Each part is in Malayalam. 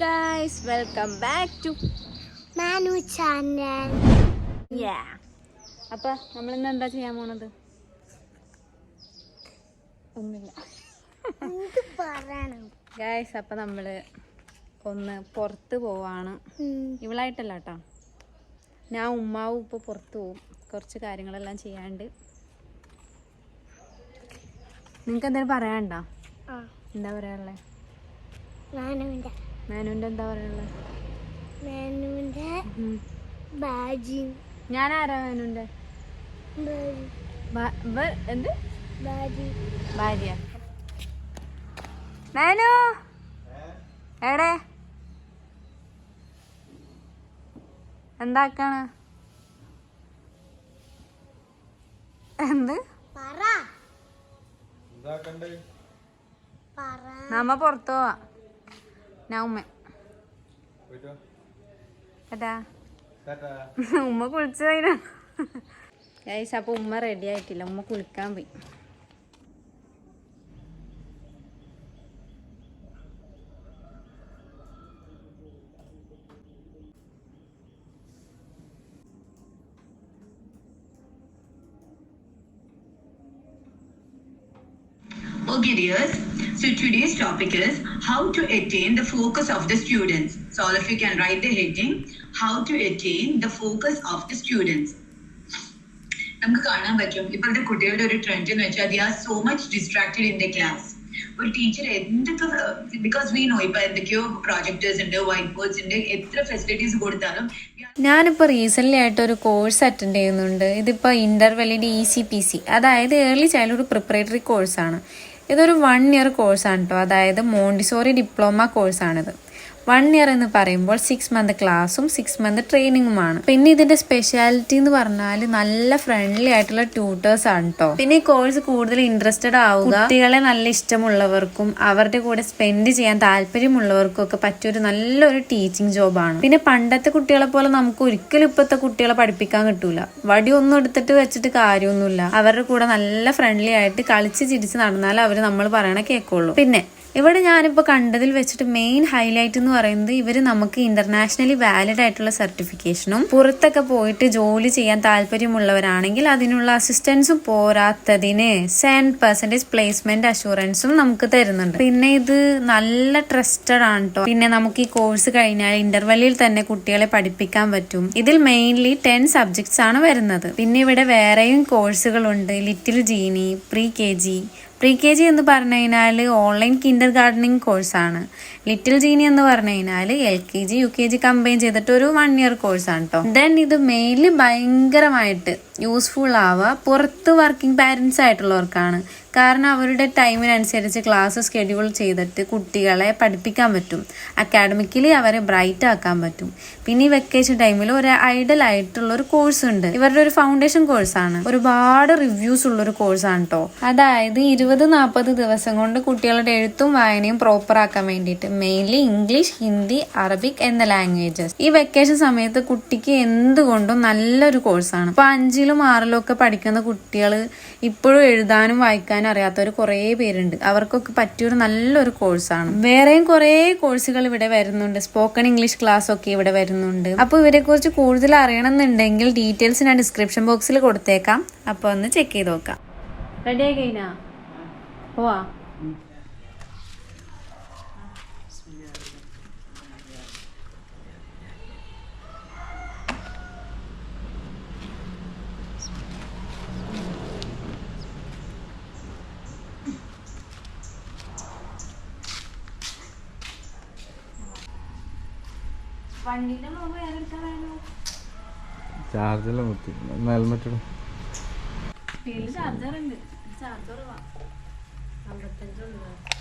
Guys welcome back to Manu channel yeah അപ്പൊ നമ്മൾ ഇന്ന് എന്താ ചെയ്യാൻ പോണത്? ഒന്നുമില്ല. ഗായ്സ് അപ്പൊ നമ്മൾ ഒന്ന് പുറത്ത് പോവാണ്. ഇവളായിട്ടല്ല കേട്ടോ. ഞാൻ ഉമ്മാവും ഇപ്പോൾ പുറത്ത് പോവും. കുറച്ച് കാര്യങ്ങളെല്ലാം ചെയ്യാണ്ട്. നിങ്ങൾക്ക് എന്തെങ്കിലും പറയാനുണ്ടോ? എന്താ പറയാനുള്ളത് മാനുവിന്റെ മേനുവിന്റെ എന്താ പറയാനുള്ളത് മേനുവിന്റെ ബാജി. ഞാൻ ആരാ ബ- എന്ത്? ബാജി. ഭാര്യ. മേനു! എവിടെ? എന്താക്കാണ്? എന്ത്? പറ. പറ. നമ്മ പുറത്തു പോവാ. ഞാൻ ഉമ്മ കുളിച്ചതിനാ ഗൈസ് അപ്പൊ ഉമ്മ റെഡി ആയിട്ടില്ല. ഉമ്മ കുളിക്കാൻ പോയി. Okay, dears. So today's topic is how to attain the focus of the students. So all of you can write the heading, how to attain the focus of the students. നമുക്ക് കാണാൻ പറ്റും. ഇപ്പോഴത്തെ കുട്ടികളുടെ ഒരു ട്രെൻഡ് എന്ന് വെച്ചാൽ they are so much distracted in the class ഒരു ടീച്ചർ എന്തൊക്കെ ബിക്കോസ് വി നോ ഇപ്പൊ എന്തൊക്കെയോ പ്രോജക്ടേഴ്സ് ഉണ്ട് വൈറ്റ് ബോർഡ്സ് ഉണ്ട് എത്ര ഫെസിലിറ്റീസ് കൊടുത്താലും ഞാനിപ്പോൾ റീസെന്റ്ലി ആയിട്ട് ഒരു കോഴ്സ് അറ്റൻഡ് ചെയ്യുന്നുണ്ട്. ഇതിപ്പോൾ ഇന്റർവെല്ലിന്റെ ഇ സി പി സി അതായത് ഏർലി ചൈൽഡ്ഹുഡ് പ്രിപ്പറേറ്ററി കോഴ്സാണ് ഇതൊരു വൺ ഇയർ കോഴ്സാണ് കേട്ടോ അതായത് മോണ്ടിസോറി ഡിപ്ലോമ കോഴ്സാണിത് വൺ ഇയർ എന്ന് പറയുമ്പോൾ സിക്സ് മന്ത് ക്ലാസ്സും സിക്സ് മന്ത് ട്രെയിനിങ്ങുമാണ് പിന്നെ ഇതിന്റെ സ്പെഷ്യാലിറ്റി എന്ന് പറഞ്ഞാൽ നല്ല ഫ്രണ്ട്ലി ആയിട്ടുള്ള ട്യൂട്ടേഴ്സ് ആണ് കേട്ടോ പിന്നെ ഈ കോഴ്സ് കൂടുതൽ ഇൻട്രസ്റ്റഡ് ആവുക കുട്ടികളെ നല്ല ഇഷ്ടമുള്ളവർക്കും അവരുടെ കൂടെ സ്പെൻഡ് ചെയ്യാൻ താല്പര്യമുള്ളവർക്കും ഒക്കെ പറ്റിയൊരു നല്ലൊരു ടീച്ചിങ് ജോബാണ് പിന്നെ പണ്ടത്തെ കുട്ടികളെ പോലെ നമുക്ക് ഒരിക്കലും ഇപ്പോഴത്തെ കുട്ടികളെ പഠിപ്പിക്കാൻ കിട്ടൂല. വടി ഒന്നും എടുത്തിട്ട് വെച്ചിട്ട് കാര്യമൊന്നുമില്ല. അവരുടെ കൂടെ നല്ല ഫ്രണ്ട്ലി ആയിട്ട് കളിച്ച് ചിരിച്ച് നടന്നാൽ അവർ നമ്മൾ പറയണ കേൾക്കുള്ളൂ. പിന്നെ ഇവിടെ ഞാനിപ്പോൾ കണ്ടതിൽ വെച്ചിട്ട് മെയിൻ ഹൈലൈറ്റ് എന്ന് പറയുന്നത് ഇവർ നമുക്ക് ഇന്റർനാഷണലി വാലിഡ് ആയിട്ടുള്ള സർട്ടിഫിക്കേഷനും പുറത്തൊക്കെ പോയിട്ട് ജോലി ചെയ്യാൻ താല്പര്യമുള്ളവരാണെങ്കിൽ അതിനുള്ള അസിസ്റ്റൻസും പോരാത്തതിന് സെവൻ പെർസെന്റേജ് പ്ലേസ്മെന്റ് അഷുറൻസും നമുക്ക് തരുന്നുണ്ട്. പിന്നെ ഇത് നല്ല ട്രസ്റ്റഡ് ആണ് കേട്ടോ പിന്നെ നമുക്ക് ഈ കോഴ്സ് കഴിഞ്ഞാൽ ഇന്റർവെല്ലിൽ തന്നെ കുട്ടികളെ പഠിപ്പിക്കാൻ പറ്റും. ഇതിൽ മെയിൻലി ടെൻ സബ്ജക്ട്സ് ആണ് വരുന്നത്. പിന്നെ ഇവിടെ വേറെയും കോഴ്സുകളുണ്ട് little genie pre K G pre K G എന്ന് പറഞ്ഞു കഴിഞ്ഞാൽ ഓൺലൈൻ കിൻഡർ ഗാർഡനിങ് കോഴ്സാണ് ലിറ്റിൽ ജീനി എന്ന് പറഞ്ഞു കഴിഞ്ഞാൽ L K G U K G combine ചെയ്തിട്ട് ഒരു വൺ ഇയർ കോഴ്സാണ് കേട്ടോ ദെൻ ഇത് മെയിൻലി ഭയങ്കരമായിട്ട് യൂസ്ഫുൾ ആവുക പുറത്ത് വർക്കിംഗ് പാരൻസ് ആയിട്ടുള്ളവർക്കാണ്. കാരണം അവരുടെ ടൈമിനനുസരിച്ച് ക്ലാസ് ഷെഡ്യൂൾ ചെയ്തിട്ട് കുട്ടികളെ പഠിപ്പിക്കാൻ പറ്റും. അക്കാഡമിക്കലി അവരെ ബ്രൈറ്റ് ആക്കാൻ പറ്റും. പിന്നെ ഈ വെക്കേഷൻ ടൈമിൽ ഒരു ഐഡൽ ആയിട്ടുള്ള ഒരു കോഴ്സ് ഉണ്ട്. ഇവരുടെ ഒരു ഫൗണ്ടേഷൻ കോഴ്സാണ് ഒരുപാട് റിവ്യൂസ് ഉള്ള ഒരു കോഴ്സാണ് കേട്ടോ അതായത് ഇരുപത് നാൽപ്പത് ദിവസം കൊണ്ട് കുട്ടികളുടെ എഴുത്തും വായനയും പ്രോപ്പർ ആക്കാൻ വേണ്ടിയിട്ട് മെയിൻലി ഇംഗ്ലീഷ് ഹിന്ദി അറബിക് എന്ന ലാംഗ്വേജസ് ഈ വെക്കേഷൻ സമയത്ത് കുട്ടിക്ക് എന്തുകൊണ്ടും നല്ലൊരു കോഴ്സാണ് ഇപ്പൊ അഞ്ചിലും ആറിലും ഒക്കെ പഠിക്കുന്ന കുട്ടികൾ ഇപ്പോഴും എഴുതാനും വായിക്കാനും അറിയാത്തവർ കുറേ പേരുണ്ട്. അവർക്കൊക്കെ പറ്റിയൊരു നല്ലൊരു കോഴ്സാണ് വേറെയും കുറേ കോഴ്സുകൾ ഇവിടെ വരുന്നുണ്ട്. സ്പോക്കൺ ഇംഗ്ലീഷ് ക്ലാസ് ഒക്കെ ഇവിടെ വരുന്നുണ്ട്. അപ്പോൾ ഇവരെ കുറിച്ച് കൂടുതൽ അറിയണമെന്നുണ്ടെങ്കിൽ ഡീറ്റെയിൽസ് ഞാൻ ഡിസ്ക്രിപ്ഷൻ ബോക്സിൽ കൊടുത്തേക്കാം. അപ്പോൾ ഒന്ന് ചെക്ക് ചെയ്ത് നോക്കാം. റെഡി ആയി കഴിഞ്ഞാ? പോവാ വണ്ടിന്റെ മുമ്പ് വേറെ എടുക്കാൻ വേണോ ചാർജെല്ലാം കുത്തി. ഹെൽമെറ്റ് ഇടും. ചാർജർ ഉണ്ട്. ചാർജർ അമ്പത്തഞ്ചുണ്ട്.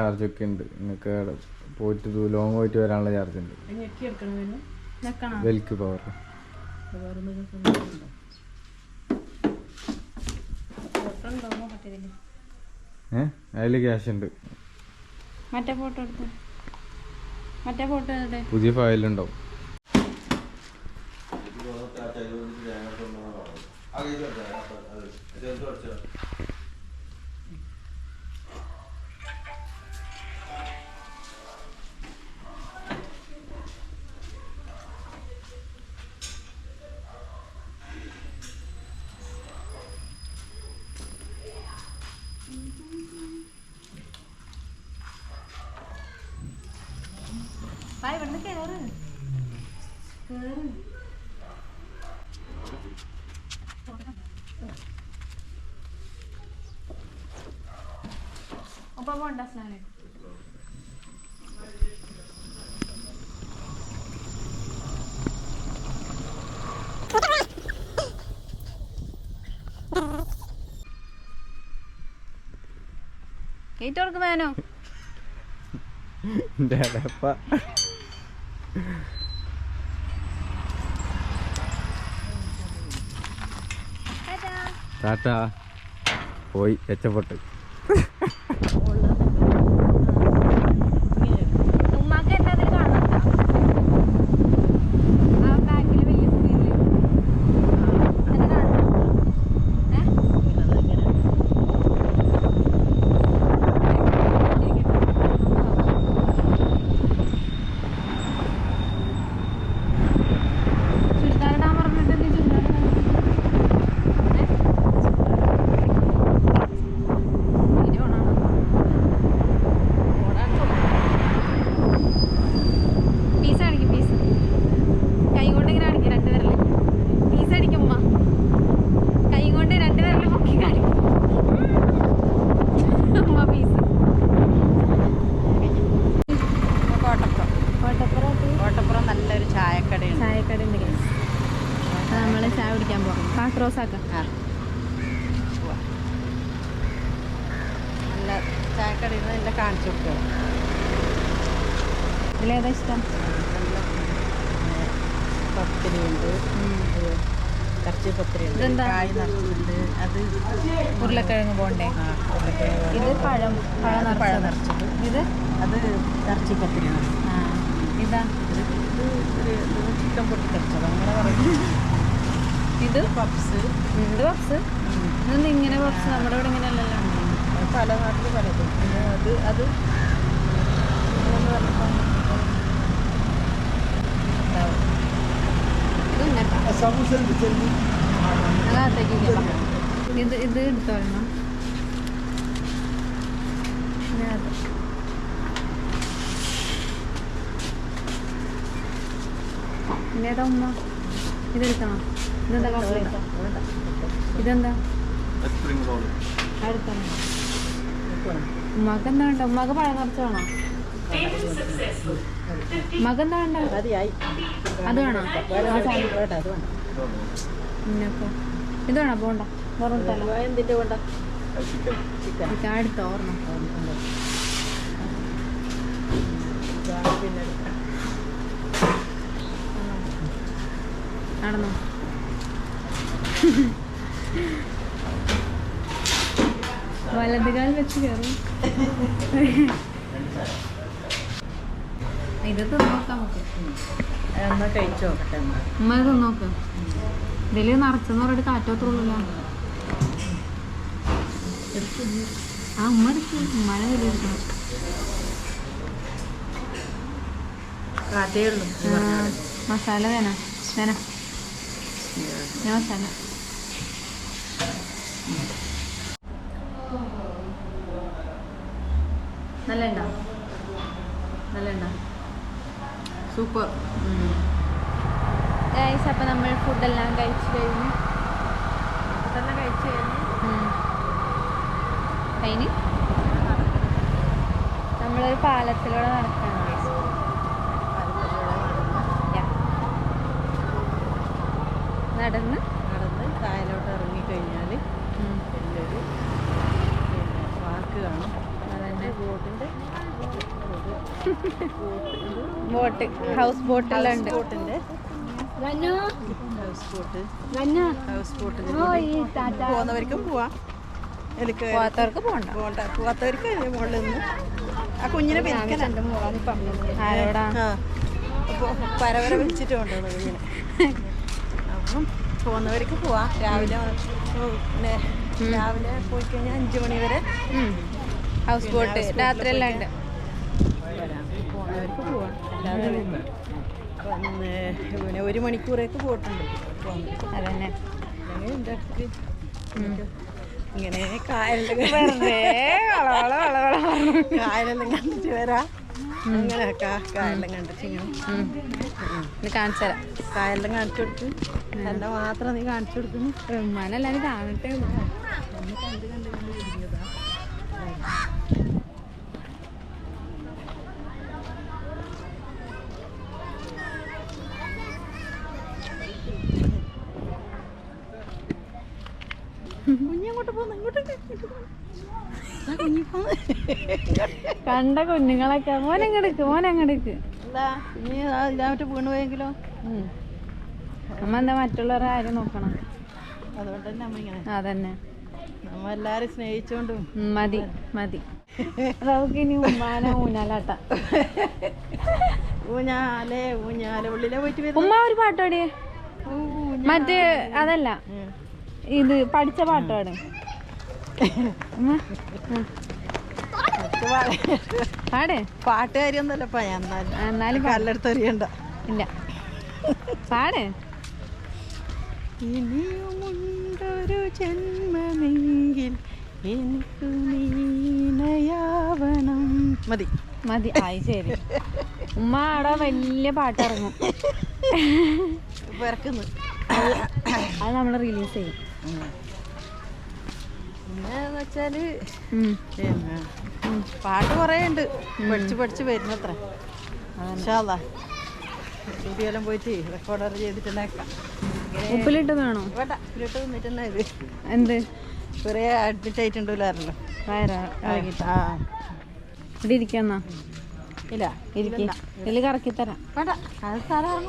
ചാർജ് ഒക്കെ ഉണ്ട്. നിങ്ങൾക്ക് പോയിട്ട് ലോങ് പോയിട്ട് വരാനുള്ള ചാർജ് ഉണ്ട്. വെൽക്ക് പവർ ഏ? അതിൽ ക്യാഷ് ഉണ്ട്. മറ്റേ ഫോട്ടോ എടുത്ത്? മറ്റേ ഫോട്ടോ പുതിയ ഫയലുണ്ടാവും ഒപ്പം പോണ്ട అసలు ഗേറ്റ് തുറക്ക് വേനോ അടപ്പ പോയി രക്ഷപ്പെട്ട്. ഇതിലേതാ ഇഷ്ടം കറച്ചി? കായ് അത് ഉരുളക്കിഴങ്ങ് പോണ്ടേ ഇത് പഴം പഴം പഴം നിറച്ചത്. ഇത്? അത് ഇറച്ചി പത്തിരി ഇതാ? ഒരു ചിക്കൻ പൊട്ടിക്കറിച്ചത് അങ്ങനെ പറയും ഇത്? പപ്സ്. ഇത് പപ്സ്? ഇതൊന്നും ഇങ്ങനെ പപ്സ്? നമ്മുടെ ഇവിടെ ഇങ്ങനെ അല്ലല്ലോ പല നാട്ടിൽ പലതും അത് അത് പറഞ്ഞപ്പോ പറഞ്ഞപ്പോൾ ഇത് ഇത് എടുത്തോളണം ഇതെന്താ ഇതെന്താ അടുത്താണ് ഉമ്മാക്ക് എന്താ ഉണ്ടോ ഉമ്മാക്ക് പഴം നിറച്ച് അത് വേണോ? പോണ്ട വേറെ അടുത്ത ഓർമ്മ നടന്നോ? വലതുകാൽ വെച്ച് കയറും. ഇത് നോക്കാം. നമുക്ക് എന്നാ കഴിച്ചു? നോക്കട്ടെ ഉമ്മ ഇത് തിന്നോക്ക് ഇതിൽ നിറച്ചെന്ന് പറഞ്ഞിട്ട് കാറ്റോത്തുള്ളൂല്ലോ ആ ഉമ്മ എടുക്ക്. ഉമ്മനെ വിലയിരുത്തണം കാറ്റേ ഉള്ളൂ. മസാല വേണം. വേണം. ഞാൻ മസാല. നല്ല ഉണ്ടോ നല്ല ഉണ്ടോ സൂപ്പർ. ഗൈസ് അപ്പം നമ്മൾ ഫുഡെല്ലാം കഴിച്ചു കഴിഞ്ഞു. ഫുഡെല്ലാം കഴിച്ചു കഴിഞ്ഞു. കഴിഞ്ഞ്? നമ്മളൊരു പാലത്തിലൂടെ. നടന്ന്. നടന്ന് ബോട്ട് ഹൗസ് ബോട്ടെല്ലാം ഉണ്ട് ബോട്ട് ടാറ്റ. പോകുന്നവർക്കും പോവാം. എനിക്ക് പോവാത്തവർക്ക് പോകണ്ട പോകണ്ട പോവാത്തവർക്ക് മുകളിൽ നിന്ന്. ആ കുഞ്ഞിനെ പിരിക്കലുണ്ട് ആരോടാ? പരവര വിളിച്ചിട്ട് കുഞ്ഞിനെ. അപ്പം പോകുന്നവർക്ക് പോവാം. രാവിലെ രാവിലെ പോയി കഴിഞ്ഞാൽ അഞ്ചു മണി വരെ ഹൗസ് ബോട്ട് രാത്രി എല്ലാം ഉണ്ട്. വരാം. പോകുന്നവർക്ക് പോവാം. അല്ലാതെ പിന്നെ പിന്നെ ഒരു മണിക്കൂറേക്ക് പോയിട്ടുണ്ട്. അതന്നെ. അല്ലെങ്കിൽ എന്റെ അടുത്ത് ഇങ്ങനെ പറഞ്ഞു. കായലെല്ലാം കണ്ടിട്ട് വരാം. അങ്ങനെ കായലെല്ലാം കണ്ടിട്ട് ഇങ്ങനെ. കാണിച്ചു തരാം. കായലെല്ലാം കാണിച്ചു കൊടുത്ത് എന്നെ മാത്രം നീ കാണിച്ചു കൊടുക്കുന്നു മനല്ലാതെ കാണട്ടെ കുഞ്ഞങ്ങോട്ട് പോകുന്നു ഇങ്ങോട്ട് കുഞ്ഞി പോന്ന് കണ്ട കുഞ്ഞുങ്ങളൊക്കെ. മോനങ്ങടക്ക് മോനങ്ങടക്ക് ഇല്ലാമറ്റ് വീണ് പോയെങ്കിലോ? നമ്മ എന്താ മറ്റുള്ളവരെ ആരും നോക്കണം. അതുകൊണ്ട് തന്നെ അമ്മ ഇങ്ങനെ. അതന്നെ. നമ്മ എല്ലാരും സ്നേഹിച്ചോണ്ടും. മതി മതി. നമുക്ക് ഇനി ഉമ്മാനെ ഊഞ്ഞാലാട്ട. ഊഞ്ഞാലേ ഊഞ്ഞാല. ഉള്ളിലെ പോയിട്ട് ഉമ്മ ഒരു പാട്ടോടിയേ മറ്റേ അതല്ല. ഇത് പഠിച്ച പാട്ട് പാട്. പാട്ട് പാട്ടുകാരിയൊന്നുമല്ലപ്പാ ഞാൻ എന്നാലും പാട്. കല്ലെടുത്തെറിയണ്ട ഇല്ല. പാടേ. ഇനിയുമുണ്ടൊരു ജന്മമെങ്കിൽ എനിക്ക് നീനയാവണം. മതി. മതി. ആയി ശരി. ഉമ്മ അവിടെ വലിയ പാട്ട് ഇറങ്ങും പിറക്കുന്നു അത് നമ്മൾ റിലീസ് ചെയ്യും. പിന്നെ വെച്ചാൽ പാട്ട് കുറേ ഉണ്ട് പഠിച്ചു പഠിച്ച് വരുന്നത്ര. ഇൻഷാല്ലാ സ്റ്റുഡിയോയിലും പോയിട്ട് റെക്കോർഡർ ചെയ്തിട്ടുണ്ടാക്കാം. ഉപ്പിലിട്ട് വേണോ? വേണ്ട ഉപ്പിലിട്ട് ഇത്. എന്ത്? കുറേ അഡ്മിറ്റ് ആയിട്ടുണ്ടല്ലോ ഇവിടെ ഇരിക്കാന്നാ? ഇല്ല ഇരിക്കില്ല ഇതിൽ കറക്കി തരാം വേണ്ട അത് സാധാരണ.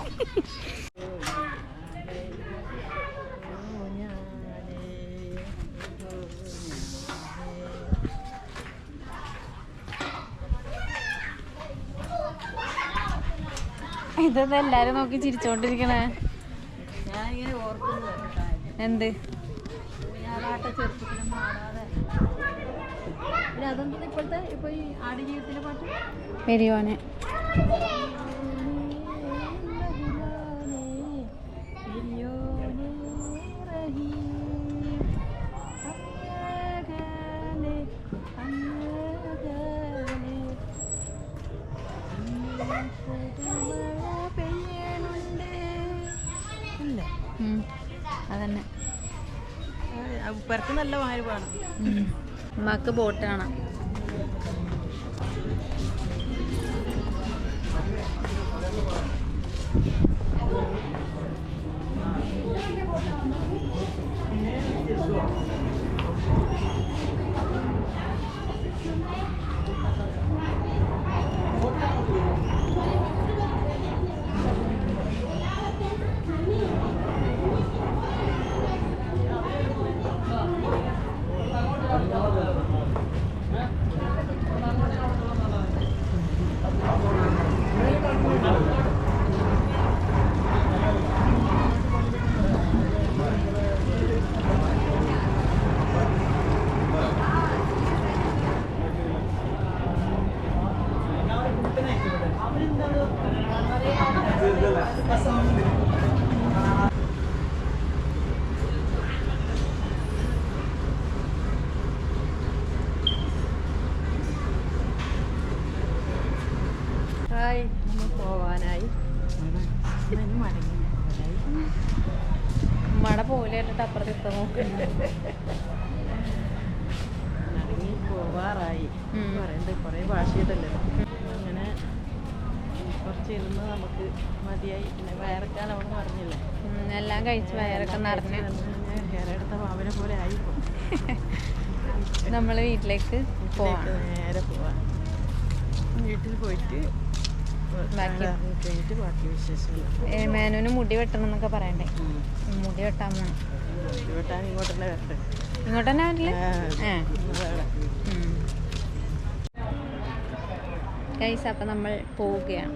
ഇതെന്താ എല്ലാരും നോക്കി ചിരിച്ചോണ്ടിരിക്കണേ. ഞാനിങ്ങനെ ഓർക്കുന്നു എന്ത്? പിന്നെ അതെന്താ ഇപ്പോഴത്തെ ഇപ്പൊ ഈ ആടുജീവിതത്തിലെ പാട്ട്? പെരിയോനെ പെരക്ക് നല്ല ഉം. ഉമ്മാക്ക് ബോട്ട് ഹായ് നമ്മൾ പോവാനായി. ഉമ്മയുടെ പോലെ ആയിട്ട് അപ്പുറത്ത് നോക്കുന്നുണ്ട് മടങ്ങി പോവാറായി പറയണ്ട് കുറേ ഭാഷയിട്ടല്ലോ അങ്ങനെ കുറച്ച് ഇരുന്ന് നമുക്ക് മതിയായി. പിന്നെ വയറക്കാൻ അവൾ പറഞ്ഞില്ലേ? എല്ലാം കഴിച്ച് വയറൊക്കെ നിറഞ്ഞ് എടുത്ത പാവനെ പോലെ ആയി നമ്മൾ വീട്ടിലേക്ക് പോവാം. നേരെ പോവാം. വീട്ടിൽ പോയിട്ട് മേനൂന് മുടി വെട്ടണം എന്നൊക്കെ പറയണ്ടേ മുടി വെട്ടാൻ ഇങ്ങോട്ട് തന്നെ വരില്ലേ ഗൈസ് അപ്പം നമ്മൾ പോവുകയാണ്.